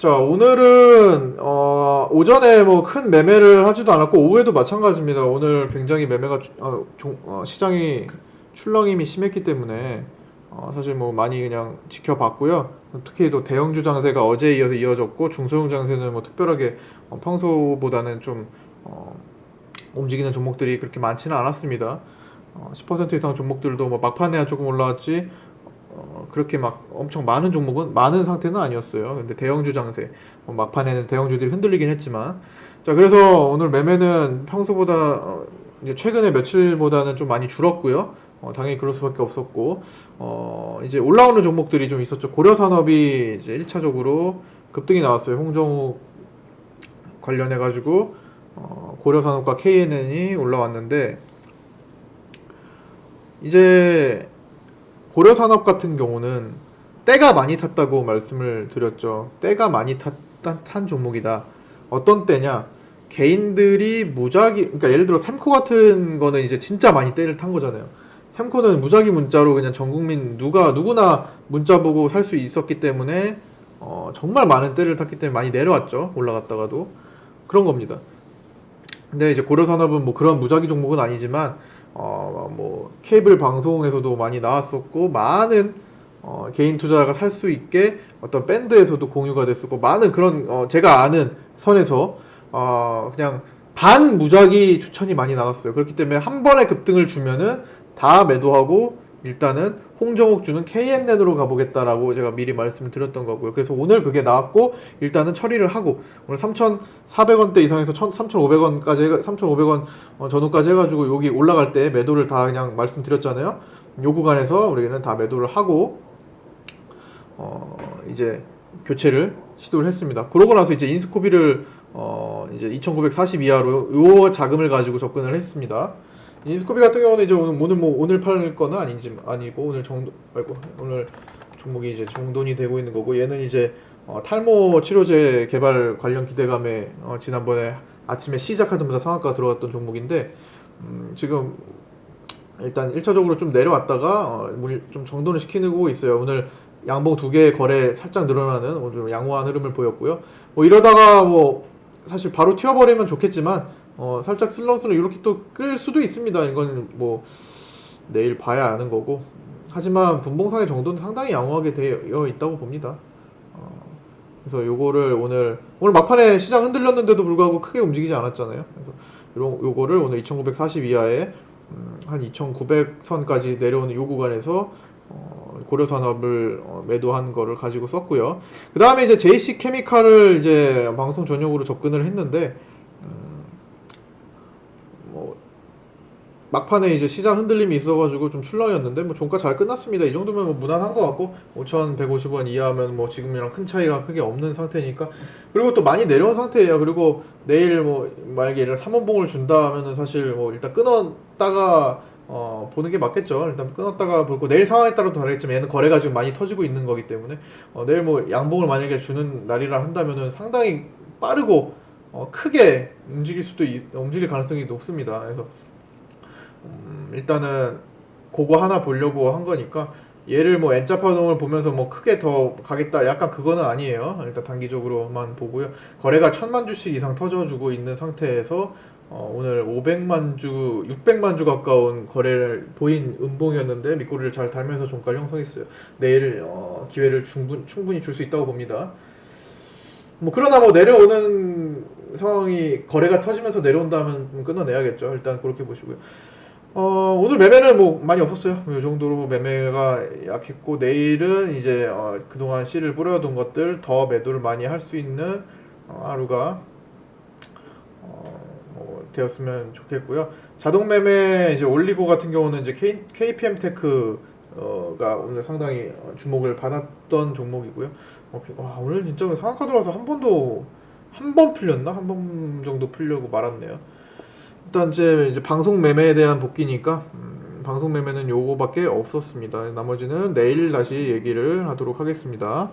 자, 오늘은 어, 오전에 뭐 큰 매매를 하지도 않았고 오후에도 마찬가지입니다. 오늘 굉장히 매매가 주- 어, 종- 어, 시장이 출렁임이 심했기 때문에 어, 사실 뭐 많이 그냥 지켜봤고요. 특히 또 대형주 장세가 어제 이어서 이어졌고 중소형 장세는 뭐 특별하게 어, 평소보다는 좀 어, 움직이는 종목들이 그렇게 많지는 않았습니다. 어, 10% 이상 종목들도 뭐 막판에야 조금 올라왔지 어, 그렇게 막 엄청 많은 종목은 많은 상태는 아니었어요. 근데 대형주 장세 뭐 막판에는 대형주들이 흔들리긴 했지만 자 그래서 오늘 매매는 평소보다 어, 이제 최근에 며칠보다는 좀 많이 줄었고요. 어, 당연히 그럴 수밖에 없었고 어, 이제 올라오는 종목들이 좀 있었죠. 고려산업이 이제 1차적으로 급등이 나왔어요. 홍정욱 관련해 가지고 어, 고려산업과 KNN이 올라왔는데 이제 고려 산업 같은 경우는 때가 많이 탔다고 말씀을 드렸죠. 때가 많이 탔, 탄, 탄 종목이다. 어떤 때냐? 개인들이 무작위, 그러니까 예를 들어 샘코 같은 거는 이제 진짜 많이 때를 탄 거잖아요. 샘코는 무작위 문자로 그냥 전 국민 누가 누구나 문자 보고 살 수 있었기 때문에 어, 정말 많은 때를 탔기 때문에 많이 내려왔죠. 올라갔다가도 그런 겁니다. 근데 이제 고려산업은 뭐 그런 무작위 종목은 아니지만 어 뭐 케이블 방송에서도 많이 나왔었고 많은 어, 개인 투자자가 살 수 있게 어떤 밴드에서도 공유가 됐었고 많은 그런 어, 제가 아는 선에서 어, 그냥 반 무작위 추천이 많이 나갔어요. 그렇기 때문에 한 번에 급등을 주면은 다 매도하고 일단은 홍정욱 주는 KNN으로 가보겠다라고 제가 미리 말씀을 드렸던 거고요. 그래서 오늘 그게 나왔고 일단은 처리를 하고 오늘 3,400원대 이상에서 3,500원까지 3,500원 어, 전후까지 해가지고 여기 올라갈 때 매도를 다 그냥 말씀드렸잖아요. 요 구간에서 우리는 다 매도를 하고 어 이제 교체를 시도를 했습니다. 그러고 나서 이제 인스코비를 어 이제 2,940 이하로 요 자금을 가지고 접근을 했습니다. 인스코비 같은 경우는 이제 오늘 오늘 뭐 오늘 팔 거는 아니지 아니고 오늘 정도 아이고 오늘 종목이 이제 정돈이 되고 있는 거고 얘는 이제 어, 탈모 치료제 개발 관련 기대감에 어, 지난번에 아침에 시작하자마자 상한가 들어갔던 종목인데 음, 지금 일단 1차적으로 좀 내려왔다가 어, 물- 좀 정돈을 시키고 있어요. 오늘 양봉 두 개의 거래 살짝 늘어나는 오늘 좀 양호한 흐름을 보였고요. 뭐 이러다가 뭐 사실 바로 튀어버리면 좋겠지만 어, 살짝 슬렁슬렁 이렇게 또 끌 수도 있습니다. 이건 뭐 내일 봐야 아는 거고. 하지만 분봉상의 정도는 상당히 양호하게 되어 있다고 봅니다. 어, 그래서 요거를 오늘 오늘 막판에 시장 흔들렸는데도 불구하고 크게 움직이지 않았잖아요. 그래서 요, 요거를 오늘 2,940 이하에 음, 한 2,900선까지 내려오는 요 구간에서 어, 고려산업을 어, 매도한 거를 가지고 썼고요. 그 다음에 이제 JC 케미칼을 이제 방송 전용으로 접근을 했는데 음, 뭐 막판에 이제 시장 흔들림이 있어가지고 좀 출렁이었는데 뭐 종가 잘 끝났습니다. 이 정도면 뭐 무난한 것 같고 5,150원 이하면 뭐 지금이랑 큰 차이가 크게 없는 상태니까 그리고 또 많이 내려온 상태예요. 그리고 내일 뭐 만약에 예를 3원봉을 준다 하면은 사실 뭐 일단 끊었다가 어 보는 게 맞겠죠. 일단 끊었다가 보고 내일 상황에 따라 다르겠지만 얘는 거래가 지금 많이 터지고 있는 거기 때문에 어 내일 뭐 양봉을 만약에 주는 날이라 한다면은 상당히 빠르고 어 크게 움직일 수도 있, 움직일 가능성이 높습니다. 그래서 음, 일단은 그거 하나 보려고 한 거니까 얘를 뭐 N자 파동을 보면서 뭐 크게 더 가겠다. 약간 그거는 아니에요. 일단 단기적으로만 보고요. 거래가 천만 주씩 이상 터져주고 있는 상태에서 어, 오늘 500만 주 600만 주 가까운 거래를 보인 음봉이었는데 밑꼬리를 잘 달면서 종가를 형성했어요. 내일 어, 기회를 충분, 충분히 줄 수 있다고 봅니다. 뭐 그러나 뭐 내려오는 상황이 거래가 터지면서 내려온다면 끊어내야겠죠. 일단 그렇게 보시고요 어, 오늘 매매는 뭐 많이 없었어요. 이 정도로 매매가 약했고 내일은 이제 어, 그동안 씨를 뿌려둔 것들 더 매도를 많이 할 수 있는 어, 하루가 어, 뭐 되었으면 좋겠고요. 자동 매매 이제 올리고 같은 경우는 이제 K, KPM 테크가 오늘 상당히 어, 주목을 받았던 종목이고요. 어, 와 오늘 진짜 상한가 들어와서 한 번도 한 번 풀렸나 한 번 정도 풀려고 말았네요. 일단 이제, 이제 방송 매매에 대한 복귀니까 음, 방송 매매는 요거밖에 없었습니다. 나머지는 내일 다시 얘기를 하도록 하겠습니다.